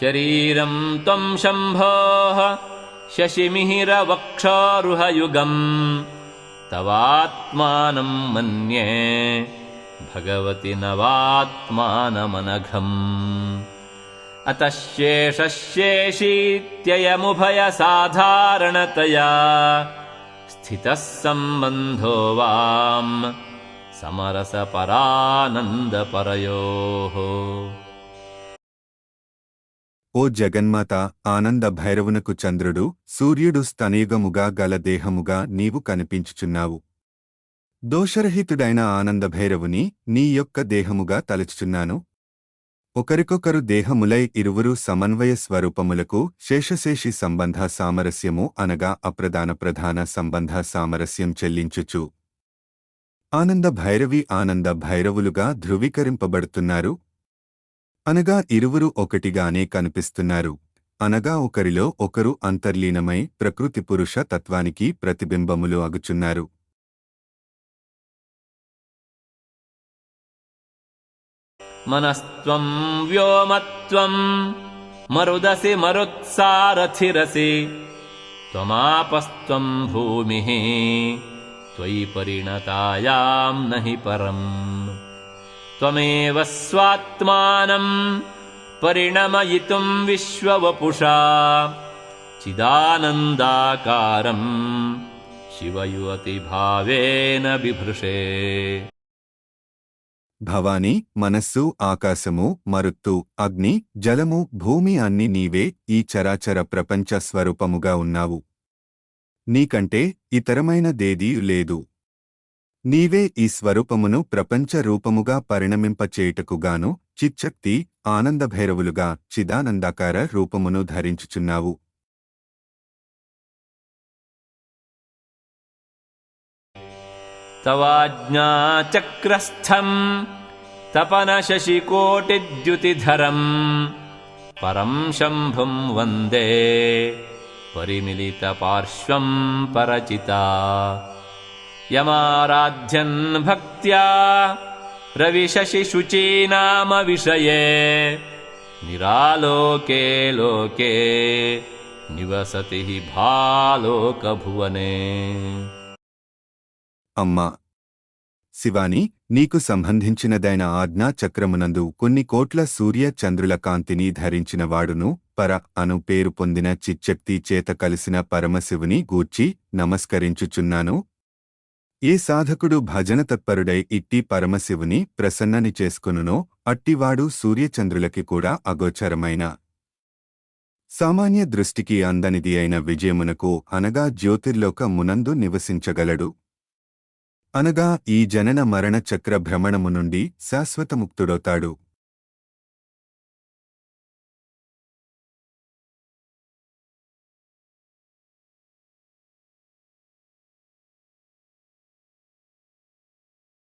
शरीरं त्वं शम्भोः शशिमिहिरवक्षोरुहयुगम् तवात्मानं मन्ये भगवति नवात्मानमनघम् अतः शेषशेषीत्ययमुभयसाधारणतया स्थितः सम्बन्धो वाम् समरसपरानन्दपरयोः ఓ జగన్మాత ఆనంద భైరవునకు చంద్రుడు సూర్యుడు స్తనయుగముగా గల దేహముగా నీవు కనిపించుచున్నావు. దోషరహితుడైన ఆనంద భైరవుని నీ యొక్క దేహముగా తలుచుచున్నాను. ఒకరికొకరు దేహములై ఇరువురు సమన్వయ స్వరూపములకు శేషశేషి సంబంధ సామరస్యము అనగా అప్రధాన ప్రధాన సంబంధ సామరస్యం చెల్లించుచు. ఆనంద భైరవి ఆనంద భైరవులుగా ధృవీకరింపబడుతున్నారు. అనగా ఇరువురు ఒకటిగానే కనిపిస్తున్నారు. అనగా ఒకరిలో ఒకరు అంతర్లీనమై ప్రకృతి పురుష తత్వానికి ప్రతిబింబములు అగుచున్నారు. మనస్త్వం వ్యోమత్వం మరుదసి మరుత్సారథిరసి త్వమాపస్త్వం భూమి త్వయి పరిణతాయాం నహి పరం. त्वमेव स्वात्मानं परिणमयितुं विश्ववपुषा चिदानन्दाकारम् शिवयुवतिभावेन बिभृशे భవాని మనస్సు ఆకాశము మరుత్తు అగ్ని జలము భూమి అన్ని నీవే ఈ చరాచర ప్రపంచ స్వరూపముగా ఉన్నావు నీకంటే ఇతరమైన దేదీ లేదు నీవే ఈ స్వరూపమును ప్రపంచ రూపముగా పరిణమింపచేయుటకుగాను చిచ్చక్తి ఆనందభైరవులుగా చిదానందాకార రూపమును ధరించుచున్నావు. తవాజ్ఞాచక్రస్థం తపనశశికోటిద్యుతిధరం పరం శంభం వందే పరిమిళిత పార్శ్వం పరచితా. यमाराध्यन् भक्त्या रविशशिशुचीनाम विषये निरालोके लोके निवसति हि भालोकभुवने అమ్మా శివాని నీకు సంబంధించినదైన ఆజ్ఞా చక్రమునందు కొన్ని కోట్ల సూర్య చంద్రుల కాంతిని ధరించిన వాడును పర అను పేరు పొందిన చిచ్చక్తి చేత కలిసిన పరమశివుని గూర్చి నమస్కరించుచున్నాను ఏ సాధకుడు భజన తత్పరుడై ఇట్టి పరమశివుని ప్రసన్నని చేసుకొనునో అట్టివాడు సూర్యచంద్రులకి కూడా అగోచరమైన సామాన్య దృష్టికి అందనిది అయిన విజయమునకు అనగా జ్యోతిర్లోక మునందు నివసించగలడు. అనగా ఈ జనన మరణ చక్ర భ్రమణము నుండి శాశ్వతముక్తుడవుతాడు.